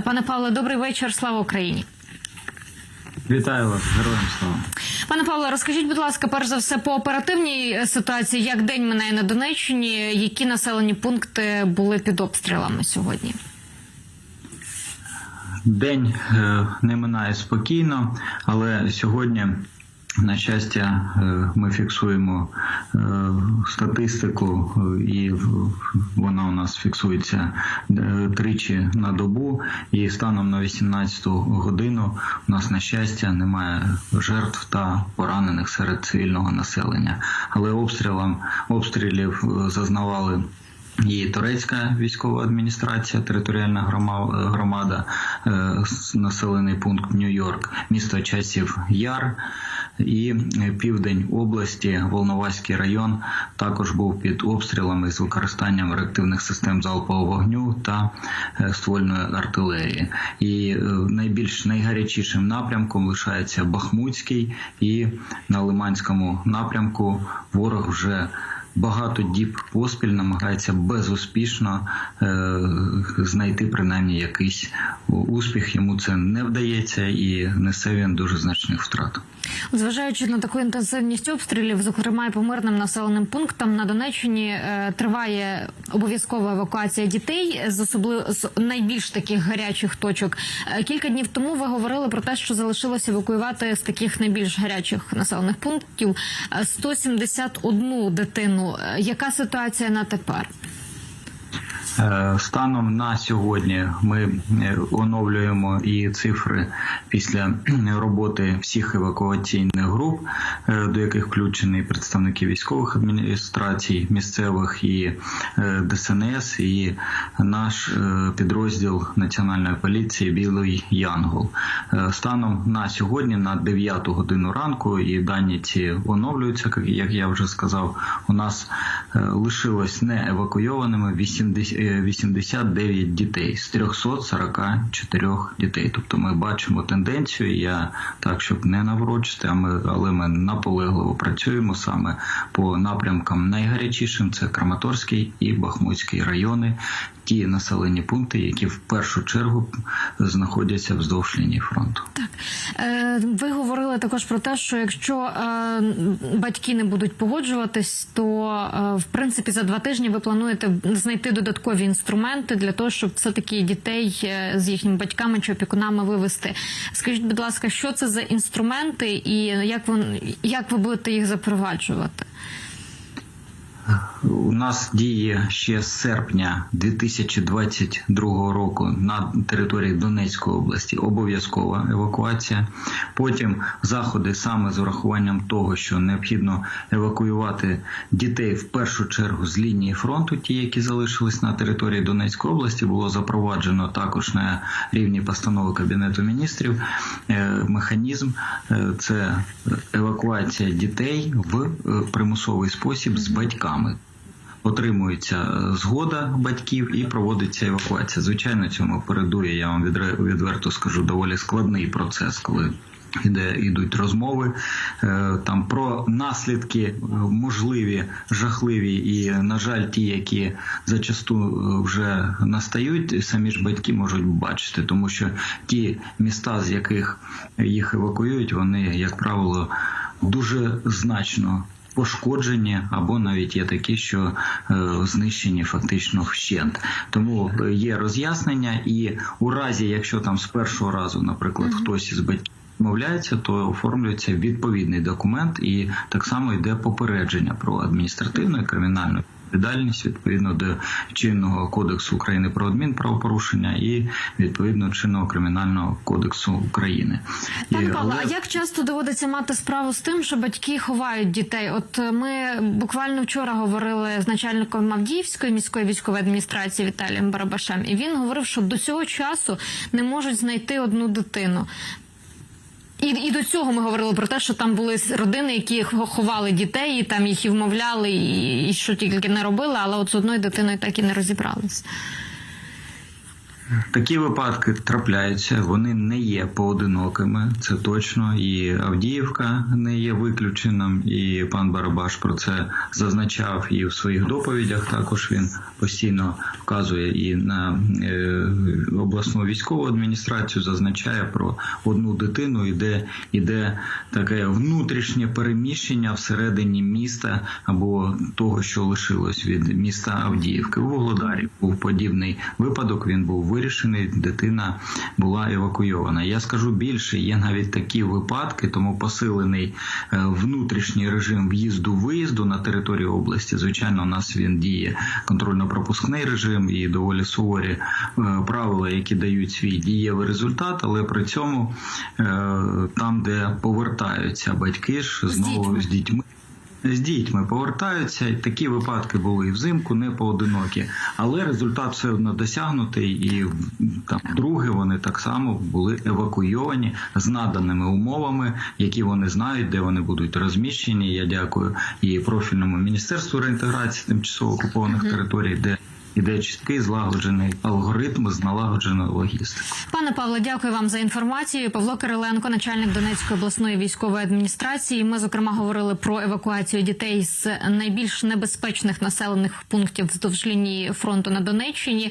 Пане Павло, добрий вечір. Слава Україні. Вітаю вас, героям слава. Пане Павло, розкажіть, будь ласка, перш за все по оперативній е, ситуації, як день минає на Донеччині, які населені пункти були під обстрілами сьогодні? День е, не минає спокійно, але сьогодні, на щастя, е, ми фіксуємо е, статистику, е, і вона у нас фіксується тричі на добу. І станом на 18 годину у нас, на щастя, немає жертв та поранених серед цивільного населення. Але обстрілам обстрілів зазнавали. І турецька військова адміністрація, територіальна громада, е, населений пункт Нью-Йорк, місто Часів Яр і е, південь області, Волноваський район, також був під обстрілами з використанням реактивних систем залпового вогню та е, ствольної артилерії. І найбільш найгарячішим напрямком лишається Бахмутський, і на Лиманському напрямку ворог вже багато діб поспіль намагається безуспішно е, знайти принаймні якийсь успіх. Йому це не вдається і несе він дуже значних втрат. Зважаючи на таку інтенсивність обстрілів, зокрема і по мирним населеним пунктам на Донеччині е, триває обов'язкова евакуація дітей з особливо з найбільш таких гарячих точок. Е, Кілька днів тому ви говорили про те, що залишилося евакуювати з таких найбільш гарячих населених пунктів е, 171 дитину. Е, Яка ситуація на тепер? Е, Станом на сьогодні ми е, оновлюємо і цифри після роботи всіх евакуаційних груп, е, до яких включені представники військових адміністрацій, місцевих і е, ДСНС, і наш е, підрозділ Національної поліції Білий Янгол. Е, Станом на сьогодні, на 9 годину ранку, і дані ці оновлюються, як я вже сказав. У нас е, лишилось не евакуйованими 80, е, 89 дітей з 344 дітей. Тобто ми бачимо тенденцію. Я так, щоб не наврочити, а ми, але ми наполегливо працюємо саме по напрямкам найгарячішим це Краматорський і Бахмутський райони, ті населені пункти, які в першу чергу знаходяться вздовж лінії фронту. Так Е, ви говорили також про те, що якщо е, батьки не будуть погоджуватись, то е, в принципі за два тижні ви плануєте знайти додаткові інструменти для того, щоб все таки дітей е, з їхніми батьками чи опікунами вивести. Скажіть, будь ласка, що це за інструменти, і як ви, як ви будете їх запроваджувати? У нас діє ще з серпня 2022 року на території Донецької області обов'язкова евакуація. Потім заходи саме з урахуванням того, що необхідно евакуювати дітей в першу чергу з лінії фронту, ті, які залишились на території Донецької області, було запроваджено також на рівні постанови Кабінету міністрів. Е, Механізм е, це евакуація дітей в е, примусовий спосіб з батьками. Отримується е, згода батьків і проводиться евакуація. Звичайно, цьому передує, я вам відверто скажу, доволі складний процес, коли іде йдуть розмови е, там про наслідки е, можливі, жахливі, і на жаль, ті, які зачасту вже настають, самі ж батьки можуть бачити, тому що ті міста, з яких їх евакуюють, вони, як правило, дуже значно пошкоджені, або навіть є такі, що е, знищені фактично вщент. Тому е, є роз'яснення, і у разі, якщо там з першого разу, наприклад, хтось із батьків. Відмовляється, то оформлюється відповідний документ, і так само йде попередження про адміністративну і кримінальну відповідальність відповідно до чинного кодексу України про адмінправопорушення і відповідно чинного кримінального кодексу України. Пане Павло, але- а як часто доводиться мати справу з тим, що батьки ховають дітей? От е, ми буквально вчора говорили з начальником Авдіївської міської військової адміністрації Віталієм Барабашем, і він говорив, що до цього часу не можуть знайти одну дитину. І, і до цього ми говорили про те, що там були родини, які хо- ховали дітей, і там їх і вмовляли, і, і що тільки не робили, але от з одною дитиною так і не розібрались. Такі випадки трапляються, вони не є поодинокими, це точно. І Авдіївка не є виключеним, і пан Барабаш про це зазначав і в своїх доповідях. Також він постійно вказує і на е, обласну військову адміністрацію, зазначає про одну дитину, і де іде таке внутрішнє переміщення всередині міста або того, що лишилось від міста Авдіївки. У Володарі був подібний випадок. Він був вирішений. Дитина була евакуйована. Я скажу більше, є навіть такі випадки, тому посилений е, внутрішній режим в'їзду-виїзду на територію області. Звичайно, у нас він діє контрольно-пропускний режим і доволі суворі е, правила, які дають свій дієвий результат, але при цьому е, там, де повертаються батьки ж знову дітьми. з дітьми. З дітьми повертаються, і такі випадки були і взимку, не поодинокі, але результат все одно досягнутий, і там друге вони так само були евакуйовані з наданими умовами, які вони знають, де вони будуть розміщені. Я дякую і профільному міністерству реінтеграції тимчасово окупованих територій, де іде чіткий злагоджений алгоритм з налагодженою логістикою. Пане Павло, дякую вам за інформацію. Павло Кириленко, начальник Донецької обласної військової адміністрації. Ми зокрема говорили про евакуацію дітей з найбільш небезпечних населених пунктів вздовж лінії фронту на Донеччині.